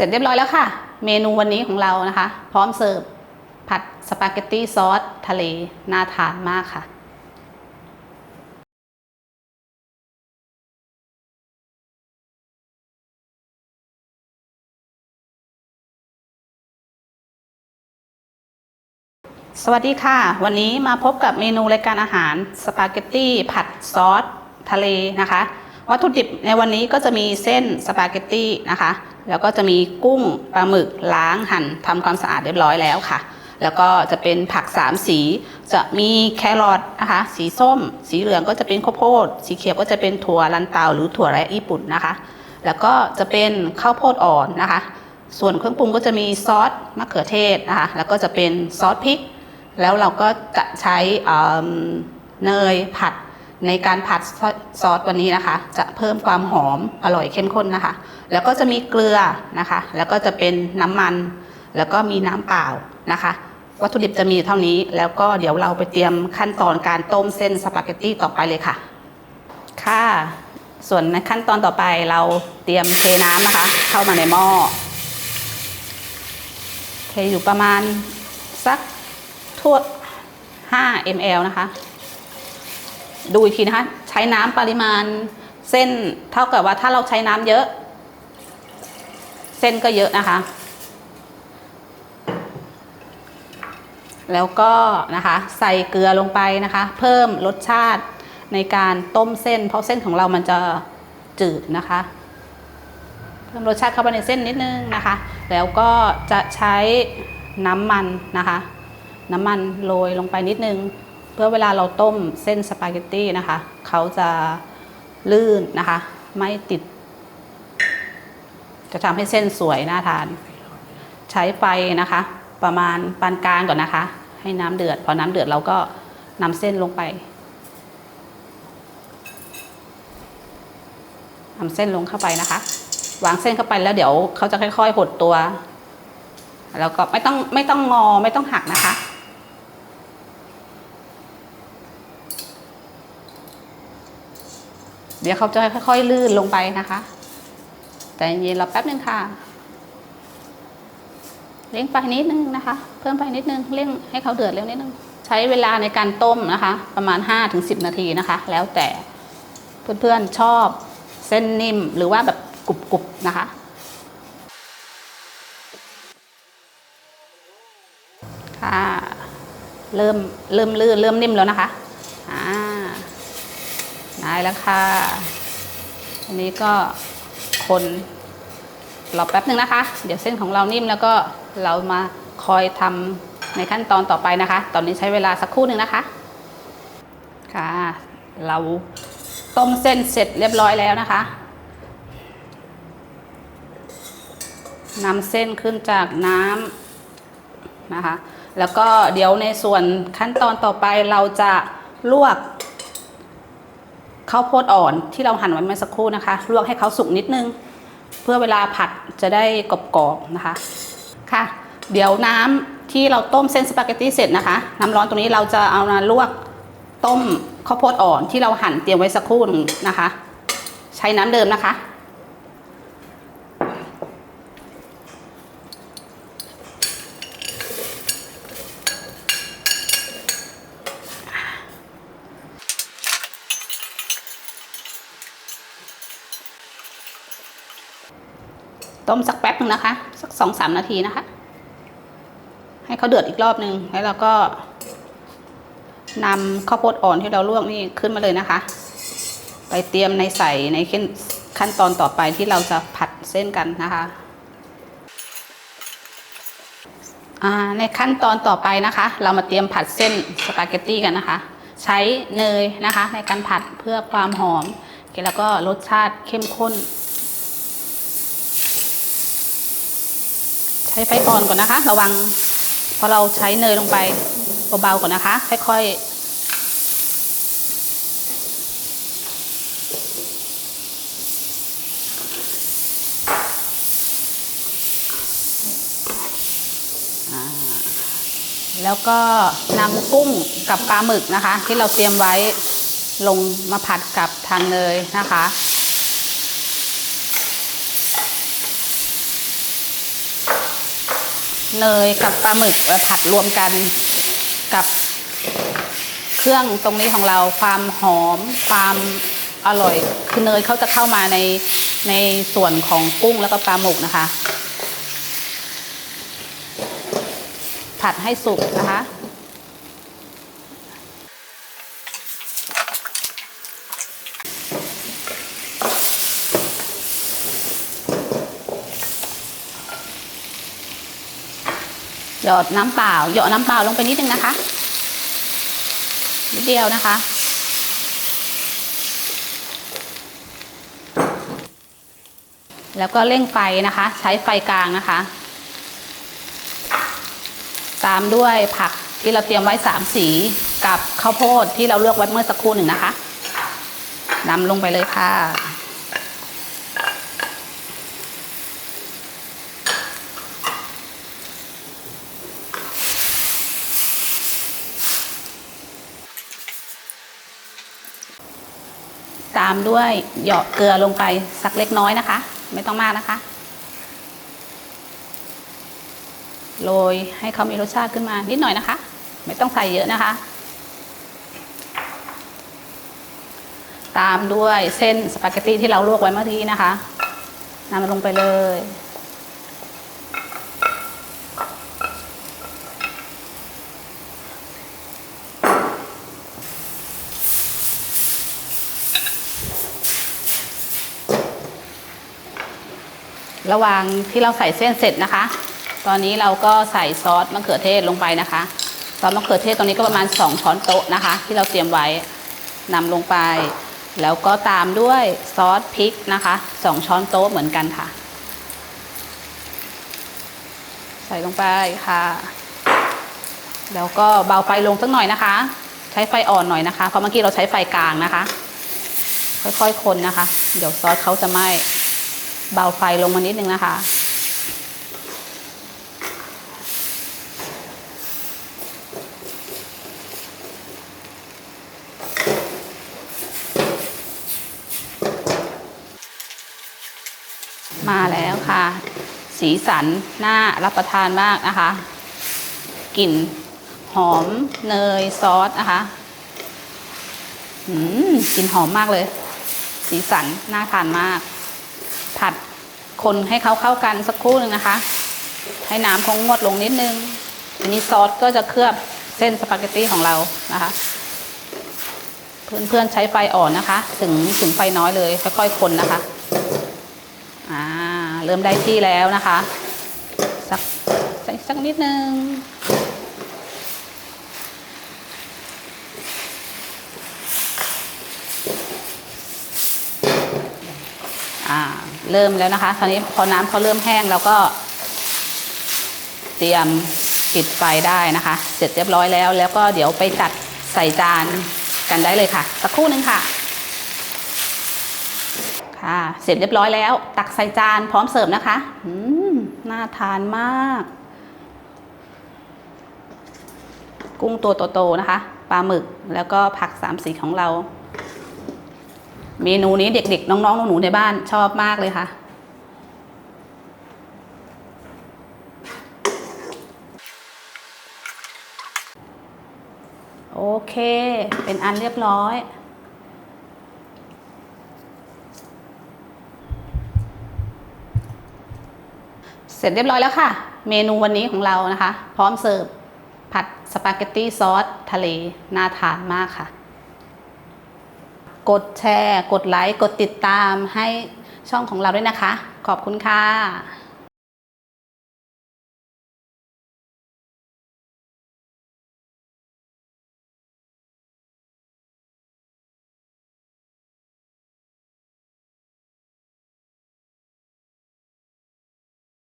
ร็จเรียบร้อยแล้วค่ะ เมนูวันนี้ของเรานะคะ พร้อมเสิร์ฟผัดสปาเกตตี้ซอสทะเล น่าทานมากค่ะสวัสดีค่ะ วันนี้มาพบกับเมนูรายการอาหารสปาเกตตี้ผัดซอสทะเลนะคะ วัตถุดิบในวันนี้ก็จะมีเส้นสปาเกตตี้นะคะ แล้วก็จะมีกุ้งปลาหมึกล้างหั่นทำความสะอาดเรียบร้อยแล้วค่ะ แล้วก็จะเป็นผักสามสี จะมีแครอทนะคะ สีส้ม สีเหลืองก็จะเป็นข้าวโพด สีเขียวก็จะเป็นถั่วลันเตาหรือถั่วแระญี่ปุ่นนะคะ แล้วก็จะเป็นข้าวโพดอ่อนนะคะ ส่วนเครื่องปรุงก็จะมีซอสมะเขือเทศนะคะ แล้วก็จะเป็นซอสพริก แล้วเราก็จะใช้เอิ่มเนยผัด ในการผัดซอสวันนี้นะคะ จะเพิ่มความหอมอร่อยเข้มข้นนะคะ แล้วก็จะมีเกลือนะคะ แล้วก็จะเป็นน้ำมัน แล้วก็มีน้ำเปล่านะคะ วัตถุดิบจะมีเท่านี้ แล้วก็เดี๋ยวเราไปเตรียมขั้นตอนการต้มเส้นสปาเกตตี้ต่อไปเลยค่ะ ค่ะ ส่วนในขั้นตอนต่อไปเราเตรียมเทน้ำนะคะ เข้ามาในหม้อเทอยู่ประมาณสักทั่ว 5 ml นะคะ ดูอีกทีนะคะใช้น้ำปริมาณเส้นเท่ากับว่าถ้าเราใช้น้ำเยอะ เส้นก็เยอะนะคะ แล้วก็นะคะใส่เกลือลงไปนะคะ เพิ่มรสชาติในการต้มเส้น เพราะเส้นของเรามันจะจืดนะคะ เพิ่มรสชาติเข้าไปในเส้นนิดนึงนะคะ แล้วก็จะใช้น้ำมันนะคะ น้ำมันโรยลงไปนิดนึง เพื่อเวลาเราต้มเส้นสปาเกตตี้นะคะ เขาจะลื่นนะคะ ไม่ติด จะทำให้เส้นสวยน่าทาน ใช้ไฟนะคะ ประมาณปานกลางก่อนนะคะ ให้น้ำเดือด พอน้ำเดือดเราก็นำเส้นลงไปนำเส้นลงเข้าไปนะคะ วางเส้นเข้าไปแล้วเดี๋ยวเขาจะค่อย ๆ หดตัว แล้วก็ไม่ต้องไม่ต้องงอไม่ต้องหักนะคะ เดี๋ยวเขาจะค่อยๆลื่นลงไปนะคะ แต่เย็นเราแป๊บนึงค่ะเร่งไฟนิดนึงนะคะ เพิ่มไฟนิดนึงเร่งให้เขาเดือดเร็วนิดนึง ใช้เวลาในการต้มนะคะ ประมาณ 5-10 นาทีนะคะ แล้วแต่เพื่อนๆชอบเส้นนิ่มหรือว่าแบบกรุบๆนะคะค่ะเริ่มเริ่มลื่นเริ่มนิ่มแล้วนะคะ ได้แล้วค่ะ อันนี้ก็คนรอแป๊บนึงนะคะ เดี๋ยวเส้นของเรานิ่มแล้วก็เรามาคอยทำในขั้นตอนต่อไปนะคะ ตอนนี้ใช้เวลาสักครู่หนึ่งนะคะ ค่ะ เราต้มเส้นเสร็จเรียบร้อยแล้วนะคะนำเส้นขึ้นจากน้ำนะคะ แล้วก็เดี๋ยวในส่วนขั้นตอนต่อไปเราจะลวก ข้าวโพดอ่อนที่เราหั่นไว้เมื่อสักครู่นะคะลวกให้เขาสุกนิดนึง เพื่อเวลาผัดจะได้กรอบๆนะคะค่ะ เดี๋ยวน้ำที่เราต้มเส้นสปาเกตตี้เสร็จนะคะ น้ำร้อนตรงนี้เราจะเอามาลวกต้มข้าวโพดอ่อนที่เราหั่นเตรียมไว้สักครู่นึงนะคะ ใช้น้ำเดิมนะคะ ต้มสักแป๊บนึงนะคะ สักสองสามนาทีนะคะ ให้เขาเดือดอีกรอบนึง แล้วเราก็นำข้าวโพดอ่อนที่เราลวกนี่ขึ้นมาเลยนะคะ ไปเตรียมในใส่ในขั้นขั้นตอนต่อไปที่เราจะผัดเส้นกันนะคะในขั้นตอนต่อไปนะคะ เรามาเตรียมผัดเส้นสปาเกตตี้กันนะคะ ใช้เนยนะคะในการผัดเพื่อความหอมแล้วก็รสชาติเข้มข้น ใช้ไฟอ่อนก่อนนะคะ ระวังพอเราใช้เนยลงไปเบาๆก่อนนะคะ ค่อยๆแล้วก็นำกุ้งกับปลาหมึกนะคะ ที่เราเตรียมไว้ลงมาผัดกับทางเนยนะคะ เนยกับปลาหมึกผัดรวมกันกับเครื่องตรงนี้ของเราความหอมความอร่อย คือเนยเขาจะเข้ามาในในส่วนของกุ้งแล้วก็ปลาหมึกนะคะ ผัดให้สุกนะคะ หยอดน้ำเปล่าหยอดน้ำเปล่าลงไปนิดนึงนะคะนิดเดียวนะคะ แล้วก็เร่งไฟนะคะ ใช้ไฟกลางนะคะ ตามด้วยผักที่เราเตรียมไว้สามสีกับข้าวโพดที่เราเลือกไว้เมื่อสักครู่หนึ่งนะคะนำลงไปเลยค่ะ ตามด้วยหยอดเกลือลงไปสักเล็กน้อยนะคะ ไม่ต้องมากนะคะ โรยให้เขามีรสชาติขึ้นมานิดหน่อยนะคะ ไม่ต้องใส่เยอะนะคะ ตามด้วยเส้นสปาเกตตี้ที่เราลวกไว้เมื่อกี้นะคะนำมันลงไปเลย ระหว่างที่เราใส่เส้นเสร็จนะคะ ตอนนี้เราก็ใส่ซอสมะเขือเทศลงไปนะคะ ซอสมะเขือเทศตรงนี้ก็ประมาณ 2 ช้อนโต๊ะนะคะ ที่เราเตรียมไว้นำลงไป แล้วก็ตามด้วยซอสพริกนะคะ 2 ช้อนโต๊ะเหมือนกันค่ะ ใส่ลงไปค่ะ แล้วก็เบาไฟลงสักหน่อยนะคะ ใช้ไฟอ่อนหน่อยนะคะ เพราะเมื่อกี้เราใช้ไฟกลางนะคะ ค่อยๆคนนะคะ เดี๋ยวซอสเขาจะไหม้ เบาไฟลงมานิดนึงนะคะ มาแล้วค่ะ สีสันน่ารับประทานมากนะคะ กลิ่นหอมเนยซอสนะคะอืมกลิ่นหอมมากเลย สีสันน่าทานมาก ผัดคนให้เขาเข้ากันสักครู่หนึ่งนะคะ ให้น้ำขางวดลงนิดนึงทีนี้ซอสก็จะเคลือบเส้นสปาเกตตี้ของเรานะคะ เพื่อนๆใช้ไฟอ่อนนะคะ ถึงถึงไฟน้อยเลยค่อยๆคนนะคะอ่าเริ่มได้ที่แล้วนะคะ สักสักนิดนึง เริ่มแล้วนะคะตอนนี้พอน้ำเขาเริ่มแห้งเราก็ เตรียมปิดไฟได้นะคะ เสร็จเรียบร้อยแล้ว แล้วก็เดี๋ยวไปจัดใส่จานกันได้เลยค่ะ สักครู่หนึ่งค่ะ ค่ะ เสร็จเรียบร้อยแล้ว ตักใส่จานพร้อมเสิร์ฟนะคะอืมน่าทานมาก กุ้งตัวโตๆนะคะปลาหมึกแล้วก็ผักสามสีของเรา เมนูนี้เด็กๆ น้องๆหนูๆในบ้านชอบมากเลยค่ะ โอเค เป็นอันเรียบร้อย เสร็จเรียบร้อยแล้วค่ะ เมนูวันนี้ของเรานะคะ พร้อมเสิร์ฟผัดสปาเกตตี้ซอสทะเล น่าทานมากค่ะ กดแชร์ กดไลค์ กดติดตามให้ช่องของเราด้วยนะคะ ขอบคุณค่ะ